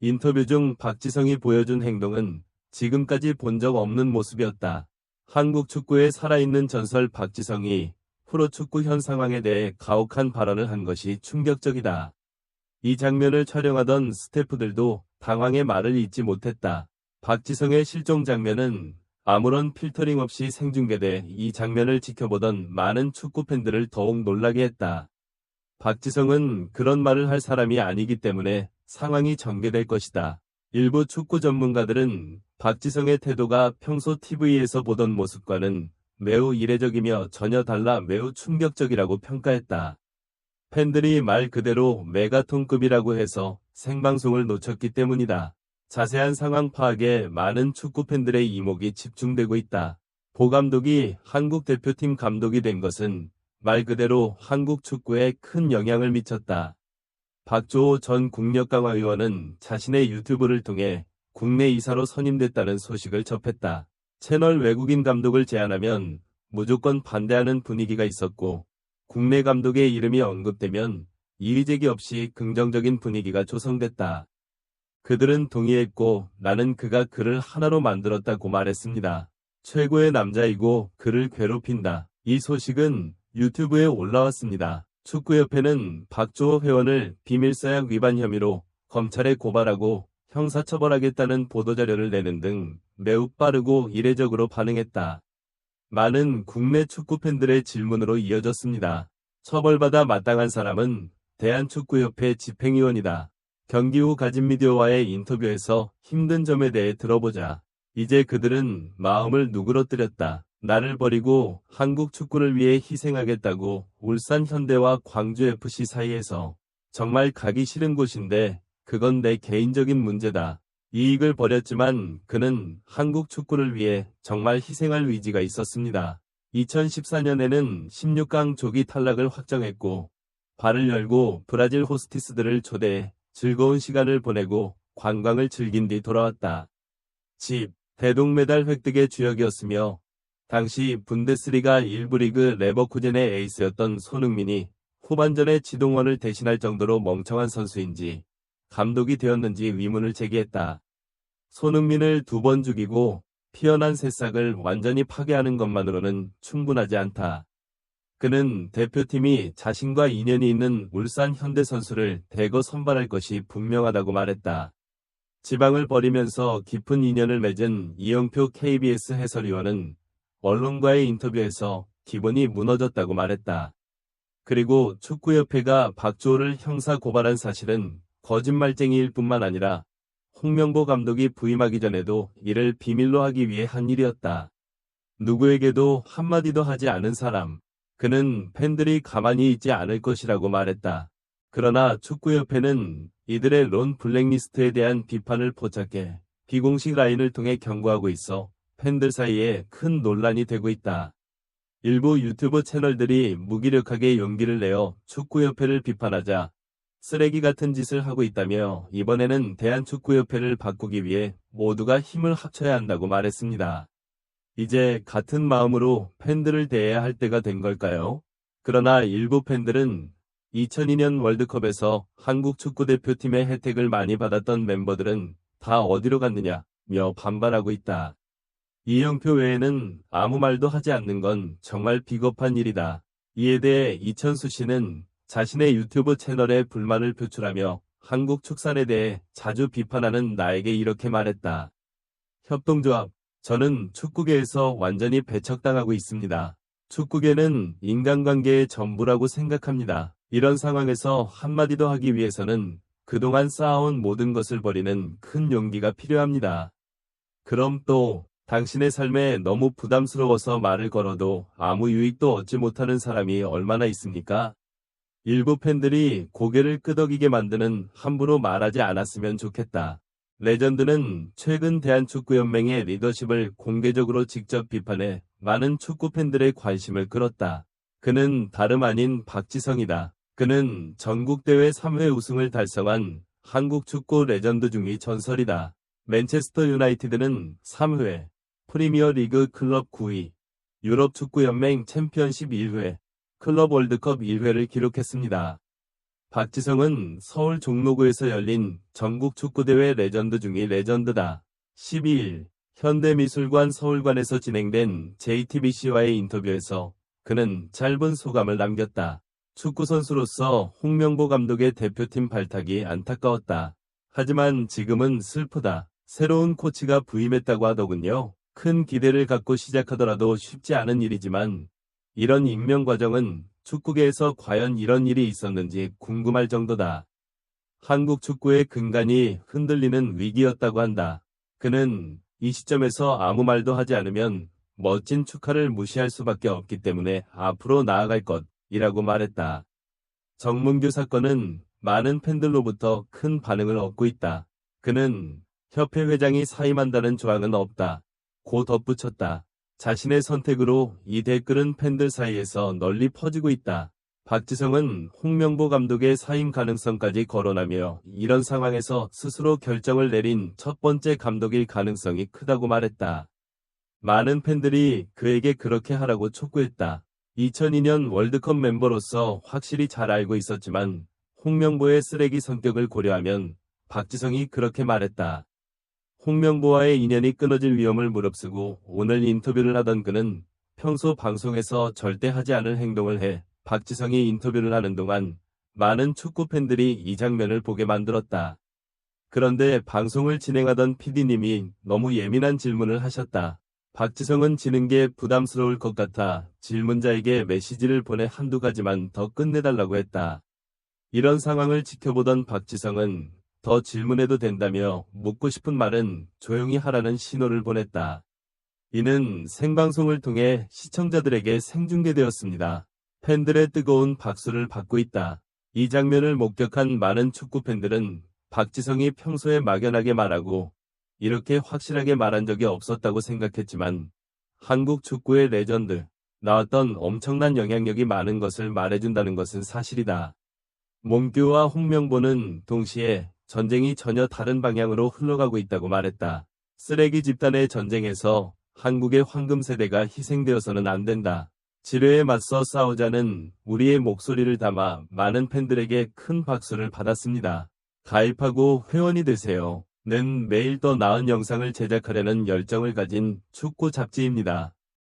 인터뷰 중 박지성이 보여준 행동은 지금까지 본 적 없는 모습이었다. 한국 축구의 살아있는 전설 박지성이 프로축구 현 상황에 대해 가혹한 발언을 한 것이 충격적이다. 이 장면을 촬영하던 스태프들도 당황의 말을 잇지 못했다. 박지성의 실종 장면은 아무런 필터링 없이 생중계돼 이 장면을 지켜보던 많은 축구 팬들을 더욱 놀라게 했다. 박지성은 그런 말을 할 사람이 아니기 때문에 상황이 전개될 것이다. 일부 축구 전문가들은 박지성의 태도가 평소 TV에서 보던 모습과는 매우 이례적이며 전혀 달라 매우 충격적이라고 평가했다. 팬들이 말 그대로 메가톤급이라고 해서 생방송을 놓쳤기 때문이다. 자세한 상황 파악에 많은 축구 팬들의 이목이 집중되고 있다. 보 감독이 한국 대표팀 감독이 된 것은 말 그대로 한국 축구에 큰 영향을 미쳤다. 박조호 전 국력강화 의원은 자신의 유튜브를 통해 국내 이사로 선임됐다는 소식을 접했다. 채널 외국인 감독을 제안하면 무조건 반대하는 분위기가 있었고 국내 감독의 이름이 언급되면 이의제기 없이 긍정적인 분위기가 조성됐다. 그들은 동의했고 나는 그가 그를 하나로 만들었다고 말했습니다. 최고의 남자이고 그를 괴롭힌다. 이 소식은 유튜브에 올라왔습니다. 축구협회는 박주호 회원을 비밀서약 위반 혐의로 검찰에 고발하고 형사처벌하겠다는 보도자료를 내는 등 매우 빠르고 이례적으로 반응했다. 많은 국내 축구팬들의 질문으로 이어졌습니다. 처벌받아 마땅한 사람은 대한축구협회 집행위원이다. 경기 후 가진 미디어와의 인터뷰에서 힘든 점에 대해 들어보자. 이제 그들은 마음을 누그러뜨렸다. 나를 버리고 한국 축구를 위해 희생하겠다고 울산 현대와 광주 FC 사이에서 정말 가기 싫은 곳인데 그건 내 개인적인 문제다. 이익을 버렸지만 그는 한국 축구를 위해 정말 희생할 의지가 있었습니다. 2014년에는 16강 조기 탈락을 확정했고 발을 열고 브라질 호스티스들을 초대해 즐거운 시간을 보내고 관광을 즐긴 뒤 돌아왔다. 집, 대동메달 획득의 주역이었으며 당시 분데스리가 1부 리그 레버쿠젠의 에이스였던 손흥민이 후반전에 지동원을 대신할 정도로 멍청한 선수인지 감독이 되었는지 의문을 제기했다. 손흥민을 두 번 죽이고 피어난 새싹을 완전히 파괴하는 것만으로는 충분하지 않다. 그는 대표팀이 자신과 인연이 있는 울산 현대 선수를 대거 선발할 것이 분명하다고 말했다. 지방을 버리면서 깊은 인연을 맺은 이영표 KBS 해설위원은 언론과의 인터뷰에서 기본이 무너졌다고 말했다. 그리고 축구협회가 박주호를 형사 고발한 사실은 거짓말쟁이일 뿐만 아니라 홍명보 감독이 부임하기 전에도 이를 비밀로 하기 위해 한 일이었다. 누구에게도 한마디도 하지 않은 사람. 그는 팬들이 가만히 있지 않을 것이라고 말했다. 그러나 축구협회는 이들의 론 블랙리스트에 대한 비판을 포착해 비공식 라인을 통해 경고하고 있어 팬들 사이에 큰 논란이 되고 있다. 일부 유튜브 채널들이 무기력하게 용기를 내어 축구협회를 비판하자 쓰레기 같은 짓을 하고 있다며 이번에는 대한축구협회를 바꾸기 위해 모두가 힘을 합쳐야 한다고 말했습니다. 이제 같은 마음으로 팬들을 대해야 할 때가 된 걸까요? 그러나 일부 팬들은 2002년 월드컵에서 한국 축구대표팀의 혜택을 많이 받았던 멤버들은 다 어디로 갔느냐며 반발하고 있다. 이영표 외에는 아무 말도 하지 않는 건 정말 비겁한 일이다. 이에 대해 이천수 씨는 자신의 유튜브 채널에 불만을 표출하며 한국 축산에 대해 자주 비판하는 나에게 이렇게 말했다. 협동조합, 저는 축구계에서 완전히 배척당하고 있습니다. 축구계는 인간관계의 전부라고 생각합니다. 이런 상황에서 한마디도 하기 위해서는 그동안 쌓아온 모든 것을 버리는 큰 용기가 필요합니다. 그럼 또 당신의 삶에 너무 부담스러워서 말을 걸어도 아무 유익도 얻지 못하는 사람이 얼마나 있습니까? 일부 팬들이 고개를 끄덕이게 만드는 함부로 말하지 않았으면 좋겠다. 레전드는 최근 대한축구연맹의 리더십을 공개적으로 직접 비판해 많은 축구 팬들의 관심을 끌었다. 그는 다름 아닌 박지성이다. 그는 전국대회 3회 우승을 달성한 한국 축구 레전드 중의 전설이다. 맨체스터 유나이티드는 3회, 프리미어 리그 클럽 9위, 유럽 축구연맹 챔피언십 1회, 클럽 월드컵 1회를 기록했습니다. 박지성은 서울 종로구에서 열린 전국 축구대회 레전드 중의 레전드다. 12일 현대미술관 서울관에서 진행된 JTBC와의 인터뷰에서 그는 짧은 소감을 남겼다. 축구선수로서 홍명보 감독의 대표팀 발탁이 안타까웠다. 하지만 지금은 슬프다. 새로운 코치가 부임했다고 하더군요. 큰 기대를 갖고 시작하더라도 쉽지 않은 일이지만 이런 임명 과정은 축구계에서 과연 이런 일이 있었는지 궁금할 정도다. 한국 축구의 근간이 흔들리는 위기였다고 한다. 그는 이 시점에서 아무 말도 하지 않으면 멋진 축하를 무시할 수밖에 없기 때문에 앞으로 나아갈 것이라고 말했다. 정문규 사건은 많은 팬들로부터 큰 반응을 얻고 있다. 그는 협회 회장이 사임한다는 조항은 없다. 고 덧붙였다. 자신의 선택으로 이 댓글은 팬들 사이에서 널리 퍼지고 있다. 박지성은 홍명보 감독의 사임 가능성까지 거론하며 이런 상황에서 스스로 결정을 내린 첫 번째 감독일 가능성이 크다고 말했다. 많은 팬들이 그에게 그렇게 하라고 촉구했다. 2002년 월드컵 멤버로서 확실히 잘 알고 있었지만 홍명보의 쓰레기 성격을 고려하면 박지성이 그렇게 말했다. 홍명보와의 인연이 끊어질 위험을 무릅쓰고 오늘 인터뷰를 하던 그는 평소 방송에서 절대 하지 않을 행동을 해 박지성이 인터뷰를 하는 동안 많은 축구 팬들이 이 장면을 보게 만들었다. 그런데 방송을 진행하던 PD님이 너무 예민한 질문을 하셨다. 박지성은 지는 게 부담스러울 것 같아 질문자에게 메시지를 보내 한두 가지만 더 끝내달라고 했다. 이런 상황을 지켜보던 박지성은 더 질문해도 된다며 묻고 싶은 말은 조용히 하라는 신호를 보냈다. 이는 생방송을 통해 시청자들에게 생중계되었습니다. 팬들의 뜨거운 박수를 받고 있다. 이 장면을 목격한 많은 축구 팬들은 박지성이 평소에 막연하게 말하고 이렇게 확실하게 말한 적이 없었다고 생각했지만 한국 축구의 레전드, 나왔던 엄청난 영향력이 많은 것을 말해준다는 것은 사실이다. 몽규와 홍명보는 동시에 전쟁이 전혀 다른 방향으로 흘러가고 있다고 말했다. 쓰레기 집단의 전쟁에서 한국의 황금 세대가 희생되어서는 안 된다. 지뢰에 맞서 싸우자는 우리의 목소리를 담아 많은 팬들에게 큰 박수를 받았습니다. 가입하고 회원이 되세요. 는 매일 더 나은 영상을 제작하려는 열정을 가진 축구 잡지입니다.